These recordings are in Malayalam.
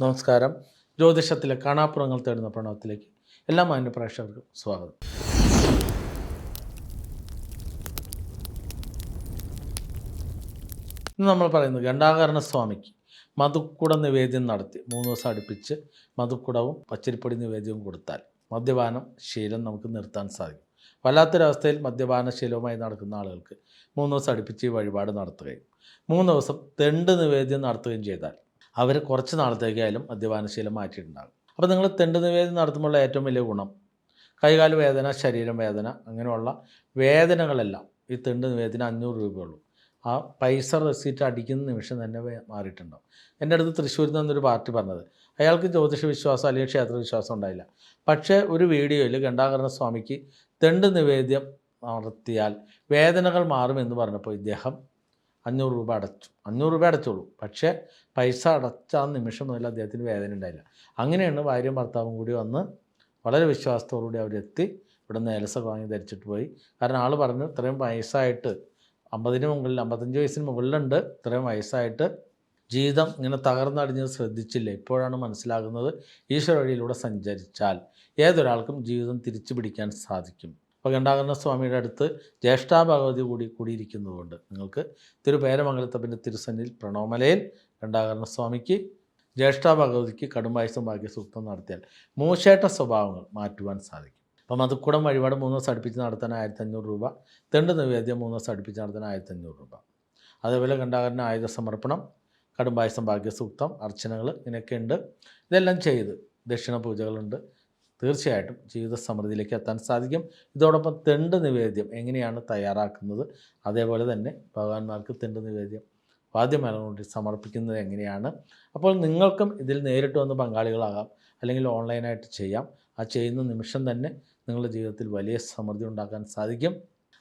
നമസ്കാരം. ജ്യോതിഷത്തിലെ കാണാപ്പുറങ്ങൾ തേടുന്ന പ്രണവത്തിലേക്ക് എല്ലാ മാന്യ പ്രേക്ഷകർക്കും സ്വാഗതം. ഇന്ന് നമ്മൾ പറയുന്നത് ഗണ്ടാകരണ സ്വാമിക്ക് മധുക്കുട നിവേദ്യം നടത്തി മൂന്ന് ദിവസം അടുപ്പിച്ച് മധുക്കുടവും പച്ചരിപ്പൊടി നിവേദ്യവും കൊടുത്താൽ മദ്യപാനം ശീലം നമുക്ക് നിർത്താൻ സാധിക്കും. വല്ലാത്തൊരവസ്ഥയിൽ മദ്യപാന ശീലവുമായി നടക്കുന്ന ആളുകൾക്ക് മൂന്ന് ദിവസം അടുപ്പിച്ച് ഈ വഴിപാട് നടത്തുകയും മൂന്ന് ദിവസം തെണ്ട് നിവേദ്യം നടത്തുകയും ചെയ്താൽ അവർ കുറച്ച് നാളത്തേക്കായാലും മദ്യപാനശീലം മാറ്റിയിട്ടുണ്ടാകും. അപ്പോൾ നിങ്ങൾ തെണ്ട് നിവേദനം നടത്തുമ്പോൾ ഏറ്റവും വലിയ ഗുണം കൈകാല വേദന ശരീരം വേദന അങ്ങനെയുള്ള വേദനകളെല്ലാം ഈ തെണ്ട് നിവേദനം അഞ്ഞൂറ് രൂപയുള്ളൂ. ആ പൈസ റെസീറ്റ് അടിക്കുന്ന നിമിഷം തന്നെ മാറിയിട്ടുണ്ടാവും എന്റെ അടുത്ത് തൃശ്ശൂരിൽ നിന്നൊരു പാർട്ടി പറഞ്ഞത് അയാൾക്ക് ജ്യോതിഷ വിശ്വാസം അല്ലെങ്കിൽ ക്ഷേത്ര വിശ്വാസം ഉണ്ടായില്ല. പക്ഷേ ഒരു വീഡിയോയിൽ ഗണ്ടാകരണ സ്വാമിക്ക് തെണ്ട് നിവേദ്യം നടത്തിയാൽ വേദനകൾ മാറുമെന്ന് പറഞ്ഞപ്പോൾ ഇദ്ദേഹം അഞ്ഞൂറ് രൂപ അടച്ചു. അഞ്ഞൂറ് രൂപ അടച്ചോളൂ. പക്ഷേ പൈസ അടച്ച ആ നിമിഷം മുതൽ അദ്ദേഹത്തിന് വേദന ഉണ്ടായില്ല. അങ്ങനെയാണ് ഭാര്യയും ഭർത്താവും കൂടി വന്ന് വളരെ വിശ്വാസത്തോടുകൂടി അവരെത്തി. ഇവിടെ നിന്ന് ഏലസ വാങ്ങി ധരിച്ചിട്ട് പോയി. കാരണം ആൾ പറഞ്ഞു ഇത്രയും വയസ്സായിട്ട് അമ്പതിന് മുകളിൽ അമ്പത്തഞ്ച് വയസ്സിന് മുകളിലുണ്ട്. ഇത്രയും വയസ്സായിട്ട് ജീവിതം ഇങ്ങനെ തകർന്നടിഞ്ഞത് ശ്രദ്ധിച്ചില്ല. ഇപ്പോഴാണ് മനസ്സിലാകുന്നത് ഈശ്വര വഴിയിലൂടെ സഞ്ചരിച്ചാൽ ഏതൊരാൾക്കും ജീവിതം തിരിച്ചു പിടിക്കാൻ സാധിക്കും. അപ്പോൾ ഗണ്ടാകരണ സ്വാമിയുടെ അടുത്ത് ജ്യേഷ്ഠാ ഭഗവതി കൂടി കൂടിയിരിക്കുന്നതുകൊണ്ട് നിങ്ങൾക്ക് തിരുപേരമംഗലത്തപ്പന്റെ തിരുസന്നിൽ പ്രണോമലയിൽ ഗണ്ടാകരണ സ്വാമിക്ക് ജ്യേഷ്ഠാ ഭഗവതിക്ക് കടുംബായുസം ഭാഗ്യസൂക്തം നടത്തിയാൽ മൂശേട്ട സ്വഭാവങ്ങൾ മാറ്റുവാൻ സാധിക്കും. അപ്പം മധുക്കുടം വഴിപാട് മൂന്ന് ദിവസം അടുപ്പിച്ച് നടത്താൻ ആയിരത്തി അഞ്ഞൂറ് രൂപ തെണ്ട് നിവേദ്യം മൂന്ന് ദിവസം അടുപ്പിച്ച് നടത്താൻ ആയിരത്തി അഞ്ഞൂറ് രൂപ. അതേപോലെ ഗണ്ടാകരന് ആയുധ സമർപ്പണം കടുംബായുസം ഭാഗ്യസൂക്തം അർച്ചനകൾ ഇങ്ങനെയൊക്കെ ഉണ്ട്. ഇതെല്ലാം ചെയ്ത് ദക്ഷിണ പൂജകളുണ്ട്. തീർച്ചയായിട്ടും ജീവിത സമൃദ്ധിയിലേക്ക് എത്താൻ സാധിക്കും. ഇതോടൊപ്പം തെണ്ട് നിവേദ്യം എങ്ങനെയാണ് തയ്യാറാക്കുന്നത്? അതേപോലെ തന്നെ ഭഗവാന്മാർക്ക് തെണ്ട് നിവേദ്യം വാദ്യമേളം കൊണ്ട് സമർപ്പിക്കുന്നത് എങ്ങനെയാണ്? അപ്പോൾ നിങ്ങൾക്കും ഇതിൽ നേരിട്ട് വന്ന് പങ്കാളികളാകാം അല്ലെങ്കിൽ ഓൺലൈനായിട്ട് ചെയ്യാം. ആ ചെയ്യുന്ന നിമിഷം തന്നെ നിങ്ങളുടെ ജീവിതത്തിൽ വലിയ സമൃദ്ധി ഉണ്ടാക്കാൻ സാധിക്കും.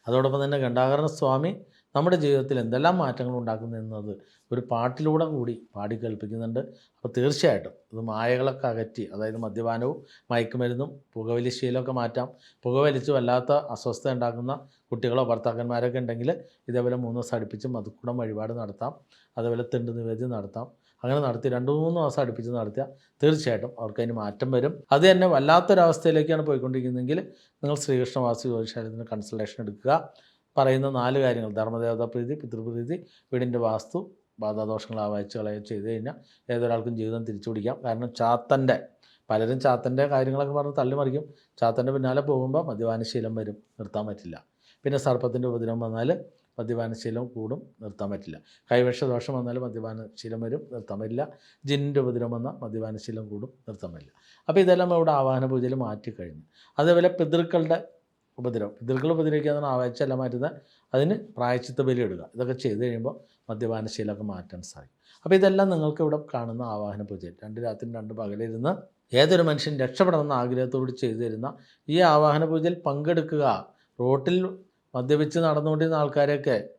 അതോടൊപ്പം തന്നെ ഘണ്ടാകരണ സ്വാമി നമ്മുടെ ജീവിതത്തിൽ എന്തെല്ലാം മാറ്റങ്ങൾ ഉണ്ടാക്കുന്നു എന്നത് ഒരു പാട്ടിലൂടെ കൂടി പാടി കേൾപ്പിക്കുന്നുണ്ട്. അപ്പോൾ തീർച്ചയായിട്ടും ഇത് മായകളൊക്കെ അകറ്റി അതായത് മദ്യപാനവും മയക്കുമരുന്നും പുകവലി ശീലമൊക്കെ മാറ്റാം. പുകവലിച്ച് വല്ലാത്ത അസ്വസ്ഥത ഉണ്ടാക്കുന്ന കുട്ടികളോ ഭർത്താക്കന്മാരൊക്കെ ഉണ്ടെങ്കിൽ ഇതേപോലെ മൂന്ന് ദിവസം അടുപ്പിച്ച് മധുക്കുടം വഴിപാട് നടത്താം. അതേപോലെ തെണ്ട് നിവേദ്യം നടത്താം. അങ്ങനെ നടത്തി രണ്ട് മൂന്ന് ദിവസം അടുപ്പിച്ച് നടത്തിയാൽ തീർച്ചയായിട്ടും അവർക്ക് അതിന് മാറ്റം വരും. അത് തന്നെ വല്ലാത്തൊരവസ്ഥയിലേക്കാണ് പോയിക്കൊണ്ടിരിക്കുന്നതെങ്കിൽ നിങ്ങൾ ശ്രീകൃഷ്ണവാസി ജ്യോതിഷാലയത്തിന് കൺസൾട്ടേഷൻ എടുക്കുക. പറയുന്ന നാല് കാര്യങ്ങൾ. ധർമ്മദേവതാ പ്രീതി പിതൃപ്രീതി വീടിന്റെ വാസ്തു ബാധാദോഷങ്ങൾ ആവാഹിച്ച് കളയുകയോ ചെയ്ത് കഴിഞ്ഞാൽ ഏതൊരാൾക്കും ജീവിതം തിരിച്ചു പിടിക്കാം. കാരണം ചാത്തന്റെ പലരും ചാത്തന്റെ കാര്യങ്ങളൊക്കെ പറഞ്ഞ് തള്ളിമറിക്കും ചാത്തന്റെ പിന്നാലെ പോകുമ്പോൾ മദ്യപാനശീലം വരും നിർത്താൻ പറ്റില്ല. പിന്നെ സർപ്പത്തിന്റെ ഉപദ്രവം വന്നാൽ മദ്യപാനശീലം കൂടും നിർത്താൻ പറ്റില്ല. കൈവശ ദോഷം വന്നാൽ മദ്യപാനശീലം വരും നിർത്താൻ പറ്റില്ല. ജിന്നിന്റെ ഉപദ്രവം വന്നാൽ മദ്യപാനശീലം കൂടും നിർത്താൻ പറ്റില്ല. അപ്പോൾ ഇതെല്ലാം ഇവിടെ ആവാഹന പൂജയിൽ മാറ്റിക്കഴിഞ്ഞു. അതേപോലെ പിതൃക്കളുടെ ഉപദ്രവം. പിതൃക്കൾ ഉപദ്രവിക്കാതെ ആവേശമല്ല മാറ്റുന്ന. അതിന് പ്രായച്ചിത്ത ബലി ഇടുക. ഇതൊക്കെ ചെയ്ത് കഴിയുമ്പോൾ മദ്യപാനശീലമൊക്കെ മാറ്റാൻ സാധിക്കും. അപ്പോൾ ഇതെല്ലാം നിങ്ങൾക്ക് ഇവിടെ കാണുന്ന ആവാഹന പൂജയിൽ രണ്ട് രാത്രി രണ്ട് പകലിരുന്ന് ഏതൊരു മനുഷ്യൻ രക്ഷപ്പെടണമെന്ന ആഗ്രഹത്തോട് ചെയ്തു തരുന്ന ഈ ആവാഹന പൂജയിൽ പങ്കെടുക്കുക. റോട്ടിൽ മദ്യപിച്ച് നടന്നുകൊണ്ടിരുന്ന ആൾക്കാരെയൊക്കെ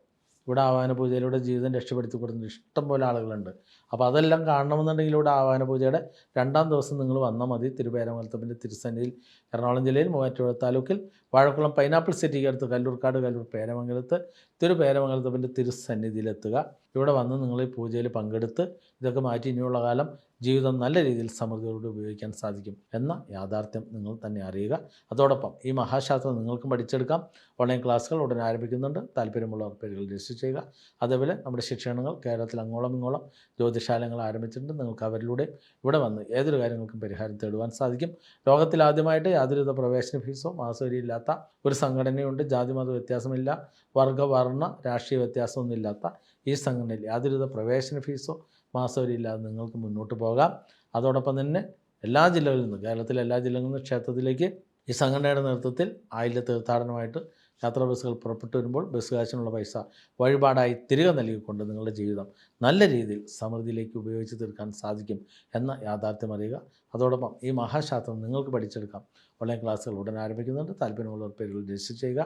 ഇവിടെ ആവാന പൂജയിലൂടെ ജീവിതം രക്ഷപ്പെടുത്തി കൊടുക്കുന്ന ഇഷ്ടം പോലെ ആളുകളുണ്ട്. അപ്പോൾ അതെല്ലാം കാണണമെന്നുണ്ടെങ്കിൽ ഇവിടെ ആവാന പൂജയുടെ രണ്ടാം ദിവസം നിങ്ങൾ വന്നാൽ മതി. തിരുവേരമംഗലത്തപ്പന്റെ തിരുസന്നിധിയിൽ എറണാകുളം ജില്ലയിൽ മൂവാറ്റുപുഴ താലൂക്കിൽ വാഴക്കുളം പൈനാപ്പിൾ സിറ്റിക്ക് അടുത്ത് കല്ലൂർക്കാട് കല്ലൂർ പേരമംഗലത്ത് തിരുപേരമംഗലത്തപ്പന്റെ തിരുസന്നിധിയിലെത്തുക ഇവിടെ വന്ന് നിങ്ങൾ ഈ പൂജയിൽ പങ്കെടുത്ത് ഇതൊക്കെ മാറ്റി ഇനിയുള്ള കാലം ജീവിതം നല്ല രീതിയിൽ സമൃദ്ധിയോടെ ഉപയോഗിക്കാൻ സാധിക്കും എന്ന യാഥാർത്ഥ്യം നിങ്ങൾ തന്നെ അറിയുക. അതോടൊപ്പം ഈ മഹാശാസ്ത്രം നിങ്ങൾക്കും പഠിച്ചെടുക്കാം. ഓൺലൈൻ ക്ലാസ്സുകൾ ഉടൻ ആരംഭിക്കുന്നുണ്ട്. താല്പര്യമുള്ളവർ പേരുകൾ രജിസ്റ്റർ ചെയ്യുക. അതേപോലെ നമ്മുടെ ശിക്ഷണങ്ങൾ കേരളത്തിൽ അങ്ങോളം ഇങ്ങോളം ജ്യോതിശാലങ്ങൾ ആരംഭിച്ചിട്ടുണ്ട്. നിങ്ങൾക്ക് അവരിലൂടെ ഇവിടെ വന്ന് ഏതൊരു കാര്യങ്ങൾക്കും പരിഹാരം തേടുവാൻ സാധിക്കും. ലോകത്തിൽ ആദ്യമായിട്ട് യാതൊരുവിധ പ്രവേശന ഫീസോ മാസവരിയില്ലാത്ത ഒരു സംഘടനയുണ്ട്. ജാതിമത വ്യത്യാസമില്ല. വർഗ വർണ രാഷ്ട്രീയ വ്യത്യാസമൊന്നുമില്ലാത്ത ഈ സംഘടനയിൽ യാതൊരുവിധ പ്രവേശന ഫീസോ മാസവരിയില്ലാതെ നിങ്ങൾക്ക് മുന്നോട്ട് പോകാം. അതോടൊപ്പം തന്നെ എല്ലാ ജില്ലകളിൽ നിന്നും കേരളത്തിലെ എല്ലാ ജില്ലകളിൽ നിന്നും ക്ഷേത്രത്തിലേക്ക് ഈ സംഘടനയുടെ നേതൃത്വത്തിൽ ആയില്യ തീർത്ഥാടനമായിട്ട് യാത്രാ ബസ്സുകൾ പുറപ്പെട്ടു വരുമ്പോൾ ബസ് കാശിനുള്ള പൈസ വഴിപാടായി തിരികെ നൽകിക്കൊണ്ട് നിങ്ങളുടെ ജീവിതം നല്ല രീതിയിൽ സമൃദ്ധിയിലേക്ക് ഉപയോഗിച്ച് തീർക്കാൻ സാധിക്കും എന്ന യാഥാർത്ഥ്യം അറിയുക. അതോടൊപ്പം ഈ മഹാശാസ്ത്രം നിങ്ങൾക്ക് പഠിച്ചെടുക്കാം. ഓൺലൈൻ ക്ലാസ്സുകൾ ഉടൻ ആരംഭിക്കുന്നുണ്ട്. താല്പര്യമുള്ളവർ പേരുകൾ രജിസ്റ്റർ ചെയ്യുക.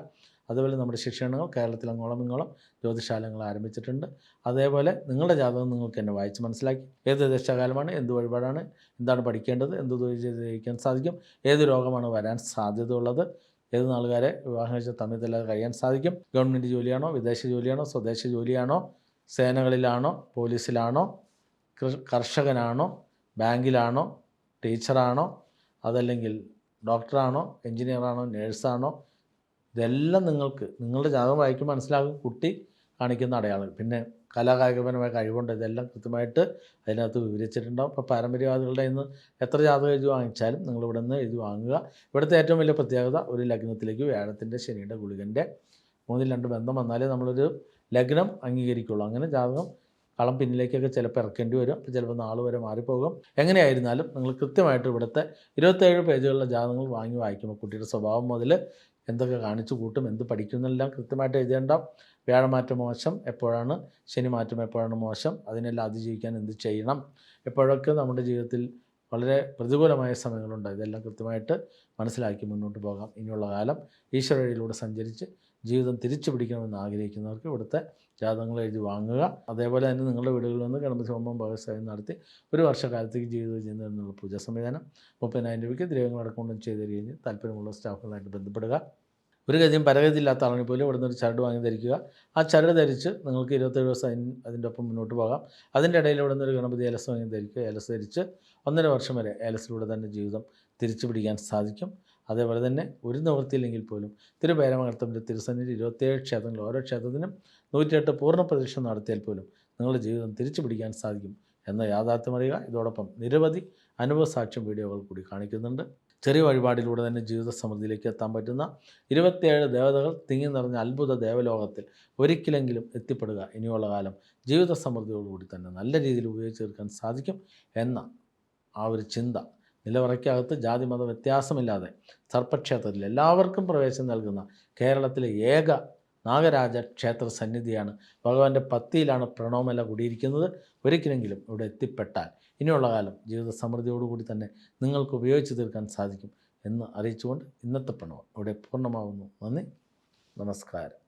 അതുപോലെ നമ്മുടെ ശിക്ഷണങ്ങൾ കേരളത്തിൽ അങ്ങോളം ഇങ്ങോളം ജ്യോതിശാലങ്ങൾ ആരംഭിച്ചിട്ടുണ്ട്. അതേപോലെ നിങ്ങളുടെ ജാതകം നിങ്ങൾക്ക് എന്നെ വായിച്ച് മനസ്സിലാക്കി. ഏത് ദശകാലമാണ് എന്ത് വഴിപാടാണ് എന്താണ് പഠിക്കേണ്ടത് എന്ത് ജീവിക്കാൻ സാധിക്കും ഏത് രോഗമാണ് വരാൻ സാധ്യതയുള്ളത് ഏത് നാളുകാരെ വിവാഹം കഴിച്ച തമ്മിൽ കഴിയാൻ സാധിക്കും ഗവൺമെന്റ് ജോലിയാണോ വിദേശ ജോലിയാണോ സ്വദേശ ജോലിയാണോ സേനകളിലാണോ പോലീസിലാണോ കർഷകനാണോ ബാങ്കിലാണോ ടീച്ചറാണോ അതല്ലെങ്കിൽ ഡോക്ടറാണോ എൻജിനീയറാണോ നേഴ്സാണോ ഇതെല്ലാം നിങ്ങൾക്ക് നിങ്ങളുടെ ജാതകം വായിക്കുമ്പോൾ മനസ്സിലാകും കുട്ടി കാണിക്കുന്ന അടയാളം പിന്നെ കലാകായികപരമായ കഴിവുണ്ട് ഇതെല്ലാം കൃത്യമായിട്ട് അതിനകത്ത് വിവരിച്ചിട്ടുണ്ടാവും. അപ്പോൾ പാരമ്പര്യവാദികളുടെ ഇന്ന് എത്ര ജാതകം എഴുതി വാങ്ങിച്ചാലും നിങ്ങൾ ഇവിടെ നിന്ന് എഴുതി വാങ്ങുക. ഇവിടുത്തെ ഏറ്റവും വലിയ പ്രത്യേകത ഒരു ലഗ്നത്തിലേക്ക് വ്യാഴത്തിന്റെ ശനിയുടെ ഗുളികന്റെ മൂന്നിൽ രണ്ട് ബന്ധം വന്നാലേ നമ്മളൊരു ലഗ്നം അംഗീകരിക്കുള്ളൂ. അങ്ങനെ ജാതകം കളം പിന്നിലേക്കൊക്കെ ചിലപ്പോൾ ഇറക്കേണ്ടി വരും. അപ്പോൾ ചിലപ്പോൾ നാൾ വരെ മാറിപ്പോകും. എങ്ങനെയായിരുന്നാലും നിങ്ങൾ കൃത്യമായിട്ട് ഇവിടുത്തെ ഇരുപത്തേഴ് പേജുകളിലെ ജാതകങ്ങൾ വാങ്ങി വായിക്കുമ്പോൾ കുട്ടിയുടെ സ്വഭാവം മുതൽ എന്തൊക്കെ കാണിച്ചു കൂട്ടും എന്ത് പഠിക്കുന്നെല്ലാം കൃത്യമായിട്ട് എഴുതേണ്ട. വ്യാഴമാറ്റം മോശം എപ്പോഴാണ്? ശനി മാറ്റം എപ്പോഴാണ് മോശം? അതിനെല്ലാം അതിജീവിക്കാൻ എന്ത് ചെയ്യണം? എപ്പോഴൊക്കെ നമ്മുടെ ജീവിതത്തിൽ വളരെ പ്രതികൂലമായ സമയങ്ങളുണ്ട്. ഇതെല്ലാം കൃത്യമായിട്ട് മനസ്സിലാക്കി മുന്നോട്ട് പോകാം. ഇനിയുള്ള കാലം ഈശ്വര വഴിയിലൂടെ സഞ്ചരിച്ച് ജീവിതം തിരിച്ചു പിടിക്കണമെന്ന് ആഗ്രഹിക്കുന്നവർക്ക് ഇവിടുത്തെ ജാതകങ്ങൾ എഴുതി വാങ്ങുക. അതേപോലെ തന്നെ നിങ്ങളുടെ വീടുകളിൽ നിന്ന് ഗണപതി ഹോമം വ്യവസായം നടത്തി ഒരു വർഷക്കാലത്തേക്ക് ജീവിതം ചെയ്യുന്നതിനുള്ള പൂജാ സംവിധാനം മുപ്പതിനായിരം രൂപയ്ക്ക് ദ്രവ്യങ്ങൾ അടക്കം ചെയ്ത് കഴിഞ്ഞ് താല്പര്യമുള്ള സ്റ്റാഫുകളായിട്ട് ബന്ധപ്പെടുക. ഒരു ഗതിയും പരഗതിയില്ലാത്ത ആളാണെങ്കിൽ പോലും ഇവിടെ നിന്ന് ഒരു ചരട് വാങ്ങി ധരിക്കുക. ആ ചരട് ധരിച്ച് നിങ്ങൾക്ക് ഇരുപത്തേഴ് ദിവസം അതിന്റെ ഒപ്പം മുന്നോട്ട് പോകാം. അതിന്റെ ഇടയിൽ ഇവിടെ നിന്നൊരു ഗണപതി ഏലസ് വാങ്ങി ധരിക്കുക. ഏലസ് ധരിച്ച് ഒന്നര വർഷം വരെ ഏലസിലൂടെ തന്നെ ജീവിതം തിരിച്ചു പിടിക്കാൻ സാധിക്കും. അതേപോലെ തന്നെ ഒരു നിവൃത്തിയില്ലെങ്കിൽ പോലും തിരുപേരമംഗലത്തിന്റെ തിരുസന്നിധി ഇരുപത്തേഴ് ക്ഷേത്രങ്ങൾ ഓരോ ക്ഷേത്രത്തിനും നൂറ്റിയെട്ട് പൂർണ പ്രതീക്ഷ നടത്തിയാൽ പോലും നിങ്ങളുടെ ജീവിതം തിരിച്ചു പിടിക്കാൻ സാധിക്കും എന്ന യാഥാർത്ഥ്യം അറിയുക ഇതോടൊപ്പം നിരവധി അനുഭവ സാക്ഷ്യം വീഡിയോകൾ കൂടി കാണിക്കുന്നുണ്ട്. ചെറിയ വഴിപാടിലൂടെ തന്നെ ജീവിത സമൃദ്ധിയിലേക്ക് എത്താൻ പറ്റുന്ന ഇരുപത്തിയേഴ് ദേവതകൾ തിങ്ങി നിറഞ്ഞ അത്ഭുത ദേവലോകത്തിൽ ഒരിക്കലെങ്കിലും എത്തിപ്പെടുക. ഇനിയുള്ള കാലം ജീവിത സമൃദ്ധിയോടുകൂടി തന്നെ നല്ല രീതിയിൽ ഉപയോഗിച്ച് തീർക്കാൻ സാധിക്കും എന്ന ആ ഒരു ചിന്ത നിലവറയ്ക്കകത്ത് ജാതി മത വ്യത്യാസമില്ലാതെ സർപ്പക്ഷേത്രത്തിൽ എല്ലാവർക്കും പ്രവേശനം നൽകുന്ന കേരളത്തിലെ ഏക നാഗരാജ ക്ഷേത്ര സന്നിധിയാണ് ഭഗവാന്റെ പത്തിയിലാണ് പ്രണവമല കൂടിയിരിക്കുന്നത്. ഒരിക്കലെങ്കിലും ഇവിടെ എത്തിപ്പെട്ടാൽ ഇനിയുള്ള കാലം ജീവിത സമൃദ്ധിയോടുകൂടി തന്നെ നിങ്ങൾക്ക് ഉപയോഗിച്ച് തീർക്കാൻ സാധിക്കും എന്ന് അറിയിച്ചുകൊണ്ട് ഇന്നത്തെ പ്രണവം ഇവിടെ പൂർണമാകുന്നു നന്ദി. നമസ്കാരം.